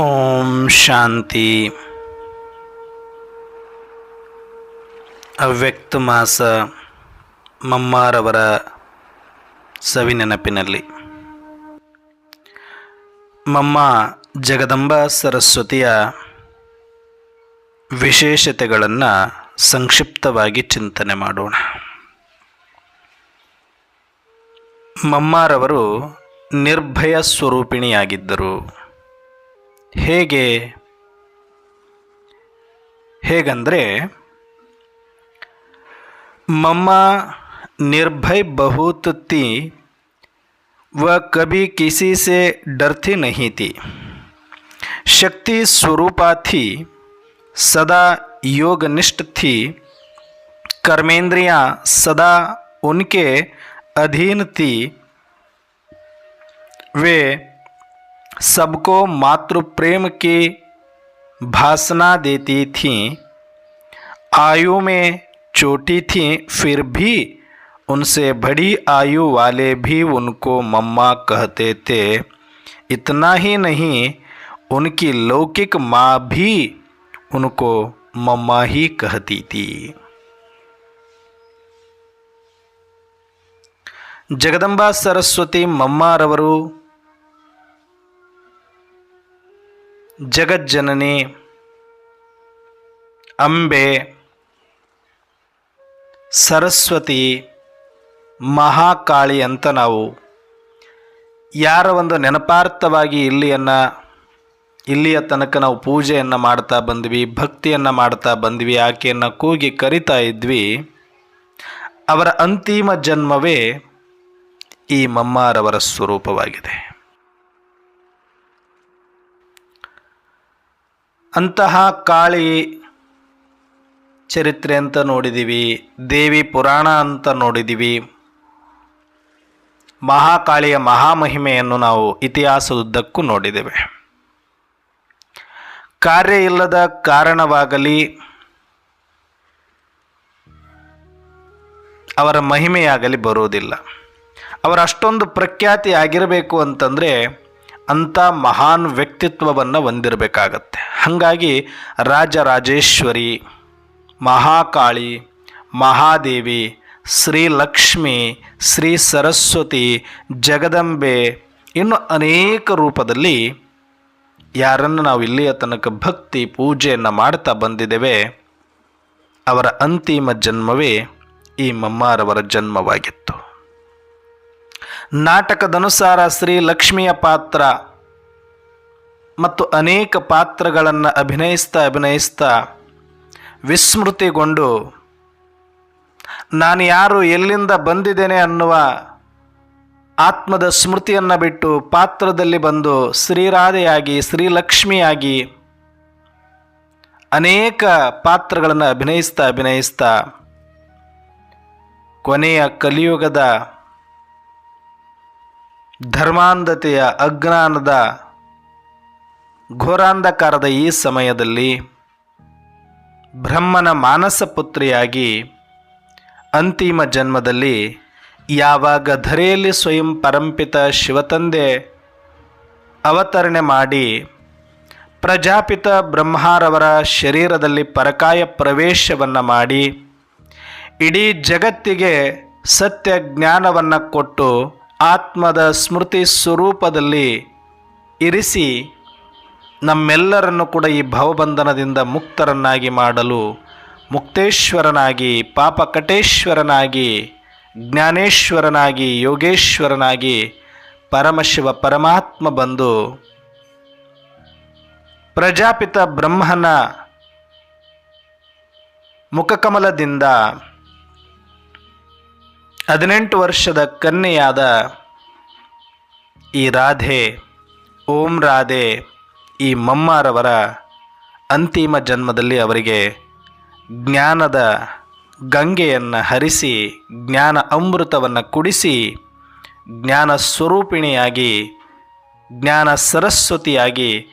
ಓಂ ಶಾಂತಿ. ಅವ್ಯಕ್ತ ಮಾಸ ಮಮ್ಮಾರವರ ಸವಿನೆನಪಿನಲ್ಲಿ ಮಮ್ಮ ಜಗದಂಬ ಸರಸ್ವತಿಯ ವಿಶೇಷತೆಗಳನ್ನು ಸಂಕ್ಷಿಪ್ತವಾಗಿ ಚಿಂತನೆ ಮಾಡೋಣ. ಮಮ್ಮಾರವರು ನಿರ್ಭಯ ಸ್ವರೂಪಿಣಿಯಾಗಿದ್ದರು. ಹೇಗೆ ಹೇಗಂದರೆ मम्मा निर्भय बहुत थी वह कभी किसी से डरती नहीं थी शक्ति स्वरूपा थी सदा योगनिष्ठ थी कर्मेंद्रियां सदा उनके अधीन थी वे सबको मातृ प्रेम की भासना देती थीं आयु में छोटी थी फिर भी उनसे बड़ी आयु वाले भी उनको मम्मा कहते थे इतना ही नहीं उनकी लौकिक माँ भी उनको मम्मा ही कहती थी ಜಗದಂಬಾ ಸರಸ್ವತಿ ಮಮ್ಮಾರವರು ಜಗಜ್ಜನನಿ, ಅಂಬೆ, ಸರಸ್ವತಿ, ಮಹಾಕಾಳಿ ಅಂತ ನಾವು ಯಾರ ಒಂದು ನೆನಪಾರ್ಥವಾಗಿ ಇಲ್ಲಿಯನ್ನು, ಇಲ್ಲಿಯ ತನಕ ನಾವು ಪೂಜೆಯನ್ನು ಮಾಡ್ತಾ ಬಂದ್ವಿ, ಭಕ್ತಿಯನ್ನು ಮಾಡ್ತಾ ಬಂದ್ವಿ, ಆಕೆಯನ್ನು ಕೂಗಿ ಕರಿತಾ ಇದ್ವಿ. ಅವರ ಅಂತಿಮ ಜನ್ಮವೇ ಈ ಮಮ್ಮಾರವರ ಸ್ವರೂಪವಾಗಿದೆ. ಅಂತಹ ಕಾಳಿ ಚರಿತ್ರೆ ಅಂತ ನೋಡಿದ್ದೀವಿ ದೇವಿ ಪುರಾಣ ಅಂತ ನೋಡಿದ್ದೀವಿ ಮಹಾಕಾಳಿಯ ಮಹಾಮಹಿಮೆಯನ್ನು ನಾವು ಇತಿಹಾಸದುದ್ದಕ್ಕೂ ನೋಡಿದ್ದೇವೆ. ಕಾರ್ಯ ಇಲ್ಲದ ಕಾರಣವಾಗಲಿ ಅವರ ಮಹಿಮೆಯಾಗಲಿ ಬರುವುದಿಲ್ಲ. ಅವರ ಅಷ್ಟೊಂದು ಪ್ರಖ್ಯಾತಿ ಆಗಿರಬೇಕು ಅಂತಂದರೆ ಅಂಥ ಮಹಾನ್ ವ್ಯಕ್ತಿತ್ವವನ್ನು ಹೊಂದಿರಬೇಕಾಗತ್ತೆ. ಹಾಗಾಗಿ ರಾಜರಾಜೇಶ್ವರಿ, ಮಹಾಕಾಳಿ, ಮಹಾದೇವಿ ಶ್ರೀ ಲಕ್ಷ್ಮಿ ಶ್ರೀ ಸರಸ್ವತಿ, ಜಗದಂಬೆ ಇನ್ನು ಅನೇಕ ರೂಪದಲ್ಲಿ ಯಾರನ್ನು ನಾವು ಇಲ್ಲಿಯ ತನಕ ಭಕ್ತಿ ಪೂಜೆಯನ್ನು ಮಾಡ್ತಾ ಬಂದಿದ್ದೇವೆ, ಅವರ ಅಂತಿಮ ಜನ್ಮವೇ ಈ ಮಮ್ಮಾರವರ ಜನ್ಮವಾಗಿತ್ತು. ನಾಟಕದನುಸಾರ ಶ್ರೀ ಲಕ್ಷ್ಮಿಯ ಪಾತ್ರ ಮತ್ತು ಅನೇಕ ಪಾತ್ರಗಳನ್ನು ಅಭಿನಯಿಸ್ತಾ ಅಭಿನಯಿಸ್ತಾ ವಿಸ್ಮೃತಿಗೊಂಡು, ನಾನು ಯಾರು ಎಲ್ಲಿಂದ ಬಂದಿದ್ದೇನೆ ಅನ್ನುವ ಆತ್ಮದ ಸ್ಮೃತಿಯನ್ನು ಬಿಟ್ಟು ಪಾತ್ರದಲ್ಲಿ ಬಂದು ಶ್ರೀರಾಧೆಯಾಗಿ, ಶ್ರೀಲಕ್ಷ್ಮಿಯಾಗಿ ಅನೇಕ ಪಾತ್ರಗಳನ್ನು ಅಭಿನಯಿಸ್ತಾ ಅಭಿನಯಿಸ್ತಾ ಕೊನೆಯ ಕಲಿಯುಗದ ಧರ್ಮಾಂಧತೆಯ ಅಜ್ಞಾನದ ಘೋರಾಂಧಕಾರದ ಈ ಸಮಯದಲ್ಲಿ ಬ್ರಹ್ಮನ ಮಾನಸ ಪುತ್ರಿಯಾಗಿ ಅಂತಿಮ ಜನ್ಮದಲ್ಲಿ ಯಾವಾಗ ಧರೆಯಲ್ಲಿ ಸ್ವಯಂ ಪರಂಪಿತ ಶಿವತಂದೆ ಅವತರಣೆ ಮಾಡಿ ಪ್ರಜಾಪಿತ ಬ್ರಹ್ಮಾರವರ ಶರೀರದಲ್ಲಿ ಪರಕಾಯ ಪ್ರವೇಶವನ್ನು ಮಾಡಿ ಇಡೀ ಜಗತ್ತಿಗೆ ಸತ್ಯ ಜ್ಞಾನವನ್ನು ಕೊಟ್ಟು ಆತ್ಮದ ಸ್ಮೃತಿ ಸ್ವರೂಪದಲ್ಲಿ ಇರಿಸಿ ನಮ್ಮೆಲ್ಲರನ್ನು ಕೂಡ ಈ ಭವಬಂಧನದಿಂದ ಮುಕ್ತರನ್ನಾಗಿ ಮಾಡಲು, ಮುಕ್ತೇಶ್ವರನಾಗಿ, ಪಾಪಕಟೇಶ್ವರನಾಗಿ, ಜ್ಞಾನೇಶ್ವರನಾಗಿ, ಯೋಗೇಶ್ವರನಾಗಿ ಪರಮಶಿವ ಪರಮಾತ್ಮ ಬಂದು ಪ್ರಜಾಪಿತ ಬ್ರಹ್ಮನ ಮುಖಕಮಲದಿಂದ ಹದಿನೆಂಟು ವರ್ಷದ ಕನ್ಯೆಯಾದ ಈ ರಾಧೆ, ಓಂ ರಾಧೆ, ಈ ಮಮ್ಮಾರವರ ಅಂತಿಮ ಜನ್ಮದಲ್ಲಿ ಅವರಿಗೆ ಜ್ಞಾನದ ಗಂಗೆಯನ್ನು ಹರಿಸಿ, ಜ್ಞಾನ ಅಮೃತವನ್ನು ಕುಡಿಸಿ, ಜ್ಞಾನ ಸ್ವರೂಪಿಣಿಯಾಗಿ, ಜ್ಞಾನ ಸರಸ್ವತಿಯಾಗಿ,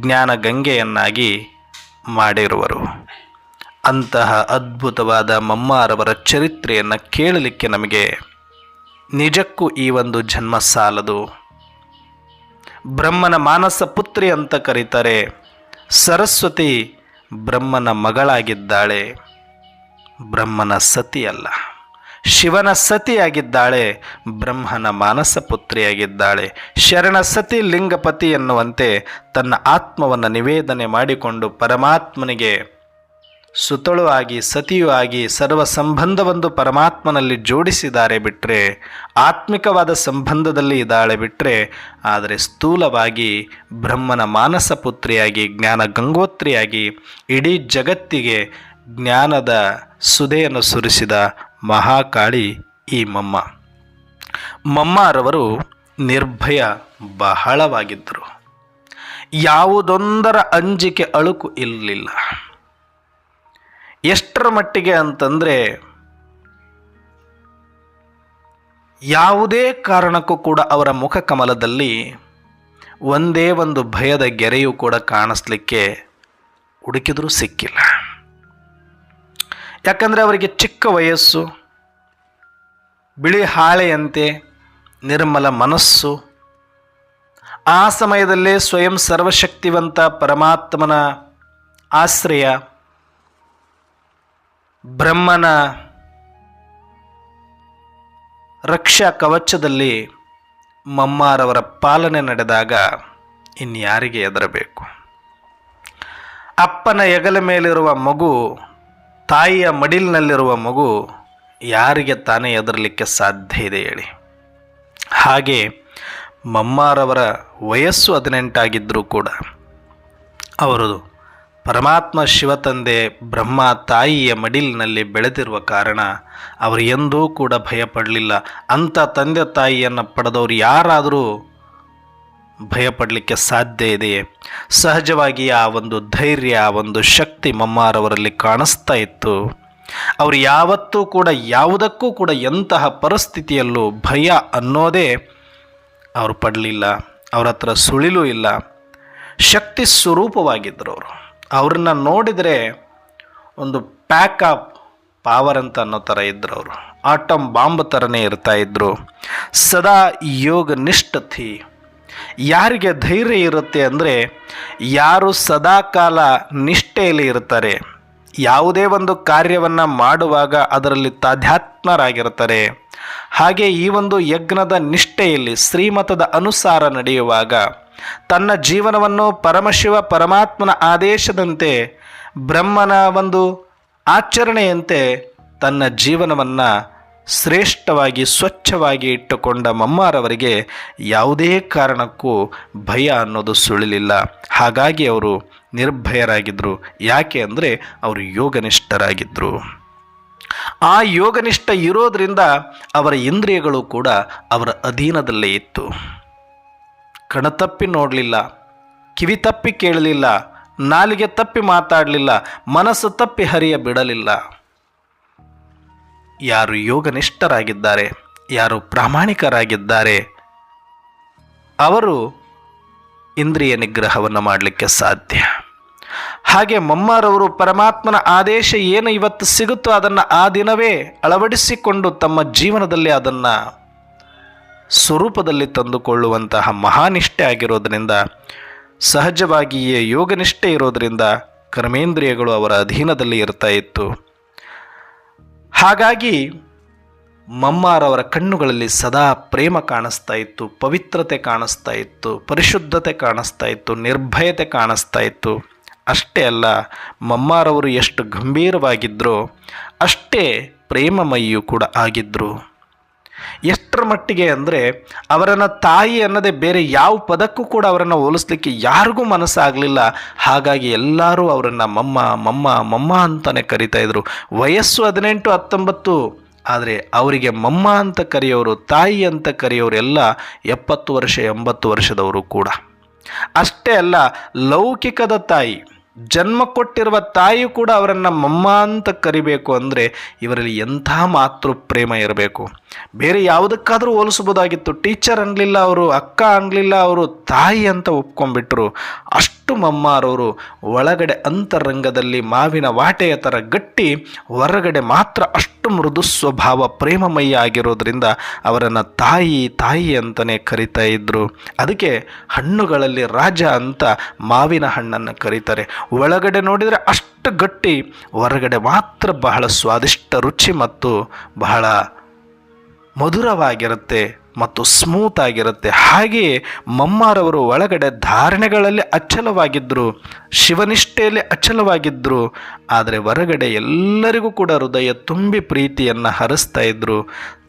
ಜ್ಞಾನ ಗಂಗೆಯನ್ನಾಗಿ ಮಾಡಿರುವರು. ಅಂತಹ ಅದ್ಭುತವಾದ ಮಮ್ಮಾರವರ ಚರಿತ್ರೆಯನ್ನು ಕೇಳಲಿಕ್ಕೆ ನಮಗೆ ನಿಜಕ್ಕೂ ಈ ಒಂದು ಜನ್ಮ ಸಾಲದು. ಬ್ರಹ್ಮನ ಮಾನಸ ಪುತ್ರಿ ಅಂತ ಕರೀತಾರೆ. ಸರಸ್ವತಿ ಬ್ರಹ್ಮನ ಮಗಳಾಗಿದ್ದಾಳೆ. ಬ್ರಹ್ಮನ ಸತಿಯಲ್ಲ ಶಿವನ ಸತಿಯಾಗಿದ್ದಾಳೆ, ಬ್ರಹ್ಮನ ಮಾನಸ ಪುತ್ರಿಯಾಗಿದ್ದಾಳೆ. ಶರಣ ಸತಿ ಲಿಂಗಪತಿ ಎನ್ನುವಂತೆ ತನ್ನ ಆತ್ಮವನ್ನು ನಿವೇದನೆ ಮಾಡಿಕೊಂಡು ಪರಮಾತ್ಮನಿಗೆ ಸುತಳು ಆಗಿ, ಸತಿಯೂ ಆಗಿ, ಸರ್ವ ಸಂಬಂಧವೊಂದು ಪರಮಾತ್ಮನಲ್ಲಿ ಜೋಡಿಸಿದ್ದಾರೆ ಬಿಟ್ಟರೆ ಆತ್ಮಿಕವಾದ ಸಂಬಂಧದಲ್ಲಿ ಇದ್ದಾಳೆ ಬಿಟ್ಟರೆ ಆದರೆ ಸ್ಥೂಲವಾಗಿ ಬ್ರಹ್ಮನ ಮಾನಸ ಪುತ್ರಿಯಾಗಿ, ಜ್ಞಾನ ಗಂಗೋತ್ರಿಯಾಗಿ, ಇಡೀ ಜಗತ್ತಿಗೆ ಜ್ಞಾನದ ಸುದೆಯನ್ನು ಸುರಿಸಿದ ಮಹಾಕಾಳಿ ಈ ಮಮ್ಮ. ಮಮ್ಮಾರವರು ನಿರ್ಭಯ ಬಹಳವಾಗಿದ್ದರು. ಯಾವುದೊಂದರ ಅಂಜಿಕೆ ಅಳುಕು ಇರಲಿಲ್ಲ. ಎಷ್ಟರ ಮಟ್ಟಿಗೆ ಅಂತಂದರೆ ಯಾವುದೇ ಕಾರಣಕ್ಕೂ ಕೂಡ ಅವರ ಮುಖ ಕಮಲದಲ್ಲಿ ಒಂದೇ ಒಂದು ಭಯದ ಗೆರೆಯೂ ಕೂಡ ಕಾಣಿಸ್ಲಿಕ್ಕೆ ಹುಡುಕಿದರೂ ಸಿಕ್ಕಿಲ್ಲ. ಯಾಕಂದರೆ ಅವರಿಗೆ ಚಿಕ್ಕ ವಯಸ್ಸು, ಬಿಳಿ ಹಾಳೆಯಂತೆ ನಿರ್ಮಲ ಮನಸ್ಸು, ಆ ಸಮಯದಲ್ಲೇ ಸ್ವಯಂ ಸರ್ವಶಕ್ತಿವಂತ ಪರಮಾತ್ಮನ ಆಶ್ರಯ ಬ್ರಹ್ಮನ ರಕ್ಷಾ ಕವಚದಲ್ಲಿ ಮಮ್ಮಾರವರ ಪಾಲನೆ ನಡೆದಾಗ ಇನ್ಯಾರಿಗೆ ಎದರಬೇಕು ಅಪ್ಪನ ಹೆಗಲ ಮೇಲಿರುವ ಮಗು, ತಾಯಿಯ ಮಡಿಲಿನಲ್ಲಿರುವ ಮಗು ಯಾರಿಗೆ ತಾನೇ ಎದರಲಿಕ್ಕೆ ಸಾಧ್ಯ ಇದೆ ಹೇಳಿ. ಹಾಗೆ ಮಮ್ಮಾರವರ ವಯಸ್ಸು ಹದಿನೆಂಟಾಗಿದ್ದರೂ ಕೂಡ ಅವರು ಪರಮಾತ್ಮ ಶಿವತಂದೆ ಬ್ರಹ್ಮ ತಾಯಿಯ ಮಡಿಲಿನಲ್ಲಿ ಬೆಳೆದಿರುವ ಕಾರಣ ಅವರು ಎಂದೂ ಕೂಡ ಭಯಪಡಲಿಲ್ಲ. ಅಂಥ ತಂದೆ ತಾಯಿಯನ್ನು ಪಡೆದವರು ಯಾರಾದರೂ ಭಯಪಡಲಿಕ್ಕೆ ಸಾಧ್ಯ ಇದೆಯೇ? ಸಹಜವಾಗಿ ಆ ಒಂದು ಧೈರ್ಯ, ಆ ಒಂದು ಶಕ್ತಿ ಮಮ್ಮಾರವರಲ್ಲಿ ಕಾಣಿಸ್ತಾ ಇತ್ತು. ಅವರು ಯಾವತ್ತೂ ಕೂಡ, ಯಾವುದಕ್ಕೂ ಕೂಡ ಎಂತಹ ಪರಿಸ್ಥಿತಿಯಲ್ಲೂ ಭಯ ಅನ್ನೋದೇ ಅವರು ಪಡಲಿಲ್ಲ. ಅವರ ಹತ್ರ ಸುಳಿಲೂ ಇಲ್ಲ. ಶಕ್ತಿ ಸ್ವರೂಪವಾಗಿದ್ದರು ಅವರು. ಅವ್ರನ್ನ ನೋಡಿದರೆ ಒಂದು ಪ್ಯಾಕ್ ಆಫ್ ಪಾವರ್ ಅಂತ ಅನ್ನೋ ಥರ ಇದ್ದರು ಅವರು. ಆಟಮ್ ಬಾಂಬ್ ಥರನೇ ಇರ್ತಾ ಇದ್ದರು ಸದಾ ಯೋಗ ನಿಷ್ಠತಿ. ಯಾರಿಗೆ ಧೈರ್ಯ ಇರುತ್ತೆ ಅಂದರೆ ಯಾರು ಸದಾಕಾಲ ನಿಷ್ಠೆಯಲ್ಲಿ ಇರ್ತಾರೆ. ಯಾವುದೇ ಒಂದು ಕಾರ್ಯವನ್ನು ಮಾಡುವಾಗ ಅದರಲ್ಲಿ ತಾಧ್ಯಾತ್ಮರಾಗಿರ್ತಾರೆ. ಹಾಗೆ ಈ ಒಂದು ಯಜ್ಞದ ನಿಷ್ಠೆಯಲ್ಲಿ ಶ್ರೀಮತದ ಅನುಸಾರ ನಡೆಯುವಾಗ ತನ್ನ ಜೀವನವನ್ನು ಪರಮಶಿವ ಪರಮಾತ್ಮನ ಆದೇಶದಂತೆ, ಬ್ರಹ್ಮನ ಒಂದು ಆಚರಣೆಯಂತೆ ತನ್ನ ಜೀವನವನ್ನು ಶ್ರೇಷ್ಠವಾಗಿ, ಸ್ವಚ್ಛವಾಗಿ ಇಟ್ಟುಕೊಂಡ ಮಮ್ಮಾರವರಿಗೆ ಯಾವುದೇ ಕಾರಣಕ್ಕೂ ಭಯ ಅನ್ನೋದು ಸುಳಿಲಿಲ್ಲ. ಹಾಗಾಗಿ ಅವರು ನಿರ್ಭಯರಾಗಿದ್ದರು ಯಾಕೆ ಅಂದರೆ ಅವರು ಯೋಗನಿಷ್ಠರಾಗಿದ್ದರು ಆ ಯೋಗನಿಷ್ಠ ಇರೋದರಿಂದ ಅವರ ಇಂದ್ರಿಯಗಳು ಕೂಡ ಅವರ ಅಧೀನದಲ್ಲೇ ಇತ್ತು. ಕಣತಪ್ಪಿ ನೋಡಲಿಲ್ಲ, ಕಿವಿ ತಪ್ಪಿ ಕೇಳಲಿಲ್ಲ, ನಾಲಿಗೆ ತಪ್ಪಿ ಮಾತಾಡಲಿಲ್ಲ, ಮನಸ್ಸು ತಪ್ಪಿ ಹರಿಯ ಬಿಡಲಿಲ್ಲ. ಯಾರು ಯೋಗನಿಷ್ಠರಾಗಿದ್ದಾರೆ, ಯಾರು ಪ್ರಾಮಾಣಿಕರಾಗಿದ್ದಾರೆ, ಅವರು ಇಂದ್ರಿಯ ನಿಗ್ರಹವನ್ನು ಮಾಡಲಿಕ್ಕೆ ಸಾಧ್ಯ. ಹಾಗೆ ಮಮ್ಮಾರವರು ಪರಮಾತ್ಮನ ಆದೇಶ ಏನು ಇವತ್ತು ಸಿಗುತ್ತೋ ಅದನ್ನು ಆ ದಿನವೇ ಅಳವಡಿಸಿಕೊಂಡು ತಮ್ಮ ಜೀವನದಲ್ಲಿ ಅದನ್ನು ಸ್ವರೂಪದಲ್ಲಿ ತಂದುಕೊಳ್ಳುವಂತಹ ಮಹಾನಿಷ್ಠೆ ಆಗಿರೋದರಿಂದ, ಸಹಜವಾಗಿಯೇ ಯೋಗನಿಷ್ಠೆ ಇರೋದರಿಂದ ಕರ್ಮೇಂದ್ರಿಯಗಳು ಅವರ ಅಧೀನದಲ್ಲಿ ಇರ್ತಾ ಇತ್ತು. ಹಾಗಾಗಿ ಮಮ್ಮಾರವರ ಕಣ್ಣುಗಳಲ್ಲಿ ಸದಾ ಪ್ರೇಮ ಕಾಣಿಸ್ತಾ ಇತ್ತು, ಪವಿತ್ರತೆ ಕಾಣಿಸ್ತಾ ಇತ್ತು, ಪರಿಶುದ್ಧತೆ ಕಾಣಿಸ್ತಾ ಇತ್ತು, ನಿರ್ಭಯತೆ ಕಾಣಿಸ್ತಾ ಇತ್ತು. ಅಷ್ಟೇ ಅಲ್ಲ ಮಮ್ಮಾರವರು ಎಷ್ಟು ಗಂಭೀರವಾಗಿದ್ದರೋ ಅಷ್ಟೇ ಪ್ರೇಮಮಯಿಯೂ ಕೂಡ ಆಗಿದ್ದರು ಎಷ್ಟರ ಮಟ್ಟಿಗೆ ಅಂದರೆ ಅವರನ್ನು ತಾಯಿ ಅನ್ನದೇ ಬೇರೆ ಯಾವ ಪದಕ್ಕೂ ಕೂಡ ಅವರನ್ನು ಹೋಲಿಸ್ಲಿಕ್ಕೆ ಯಾರಿಗೂ ಮನಸ್ಸಾಗಲಿಲ್ಲ. ಹಾಗಾಗಿ ಎಲ್ಲರೂ ಅವರನ್ನು ಮಮ್ಮ ಮಮ್ಮ ಮಮ್ಮ ಅಂತಲೇ ಕರಿತಾ ಇದ್ರು. ವಯಸ್ಸು ಹದಿನೆಂಟು, ಹತ್ತೊಂಬತ್ತು, ಆದರೆ ಅವರಿಗೆ ಮಮ್ಮ ಅಂತ ಕರೆಯೋರು, ತಾಯಿ ಅಂತ ಕರೆಯೋರು ಎಲ್ಲ ಎಪ್ಪತ್ತು ವರ್ಷ, ಎಂಬತ್ತು ವರ್ಷದವರು ಕೂಡ. ಅಷ್ಟೇ ಅಲ್ಲ, ಲೌಕಿಕದ ತಾಯಿ. ಜನ್ಮ ಕೊಟ್ಟಿರುವ ತಾಯಿ ಕೂಡ ಅವರನ್ನು ಮಮ್ಮ ಅಂತ ಕರಿಬೇಕು ಅಂದರೆ ಇವರಲ್ಲಿ ಎಂಥ ಮಾತೃ ಪ್ರೇಮ ಇರಬೇಕು. ಬೇರೆ ಯಾವುದಕ್ಕಾದರೂ ಹೋಲಿಸ್ಬೋದಾಗಿತ್ತು ಟೀಚರ್ ಅನ್ನಲಿಲ್ಲ ಅವರು, ಅಕ್ಕ ಅನ್ನಲಿಲ್ಲ ಅವರು, ತಾಯಿ ಅಂತ ಒಪ್ಕೊಂಡ್ಬಿಟ್ರು. ಅಷ್ಟು ಮಮ್ಮಾರವರು ಒಳಗಡೆ ಅಂತರಂಗದಲ್ಲಿ ಮಾವಿನ ವಾಟೆಯ ಥರ ಗಟ್ಟಿ, ಹೊರಗಡೆ ಮಾತ್ರ ಅಷ್ಟು ಮೃದು ಸ್ವಭಾವ ಪ್ರೇಮಮಯ ಆಗಿರೋದ್ರಿಂದ ಅವರನ್ನು ತಾಯಿ ತಾಯಿ ಅಂತಲೇ ಕರಿತಾ ಇದ್ದರು ಅದಕ್ಕೆ ಹಣ್ಣುಗಳಲ್ಲಿ ರಾಜ ಅಂತ ಮಾವಿನ ಹಣ್ಣನ್ನು ಕರೀತಾರೆ. ಒಳಗಡೆ ನೋಡಿದರೆ ಅಷ್ಟು ಗಟ್ಟಿ, ಹೊರಗಡೆ ಮಾತ್ರ ಬಹಳ ಸ್ವಾದಿಷ್ಟ ರುಚಿ ಮತ್ತು ಬಹಳ ಮಧುರವಾಗಿರುತ್ತೆ. ಮತ್ತು ಸ್ಮೂತ್ ಆಗಿರುತ್ತೆ. ಹಾಗೆಯೇ ಮಮ್ಮಾರವರು ಒಳಗಡೆ ಧಾರಣೆಗಳಲ್ಲಿ ಅಚ್ಚಲವಾಗಿದ್ದರು ಶಿವನಿಷ್ಠೆಯಲ್ಲಿ ಅಚಲವಾಗಿದ್ದರು ಆದರೆ ಹೊರಗಡೆ ಎಲ್ಲರಿಗೂ ಕೂಡ ಹೃದಯ ತುಂಬಿ ಪ್ರೀತಿಯನ್ನು ಹರಿಸ್ತಾ ಇದ್ದರು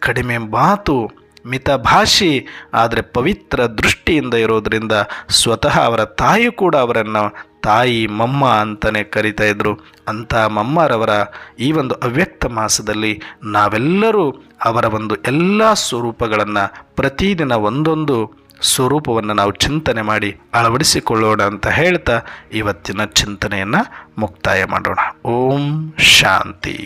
ಕಡಿಮೆ ಮಾತು ಮಿತಭಾಷಿ ಆದರೆ ಪವಿತ್ರ ದೃಷ್ಟಿಯಿಂದ ಇರೋದರಿಂದ ಸ್ವತಃ ಅವರ ತಾಯಿ ಕೂಡ ಅವರನ್ನು ತಾಯಿ, ಮಮ್ಮ ಅಂತಲೇ ಕರಿತಾ ಇದ್ದರು ಅಂಥ ಮಮ್ಮರವರ ಈ ಒಂದು ಅವ್ಯಕ್ತ ಮಾಸದಲ್ಲಿ ನಾವೆಲ್ಲರೂ ಅವರ ಒಂದು ಎಲ್ಲ ಸ್ವರೂಪಗಳನ್ನು ಪ್ರತಿದಿನ ಒಂದೊಂದು ಸ್ವರೂಪವನ್ನು ನಾವು ಚಿಂತನೆ ಮಾಡಿ ಅಳವಡಿಸಿಕೊಳ್ಳೋಣ ಅಂತ ಹೇಳ್ತಾ ಇವತ್ತಿನ ಚಿಂತನೆಯನ್ನು ಮುಕ್ತಾಯ ಮಾಡೋಣ. ಓಂ ಶಾಂತಿ.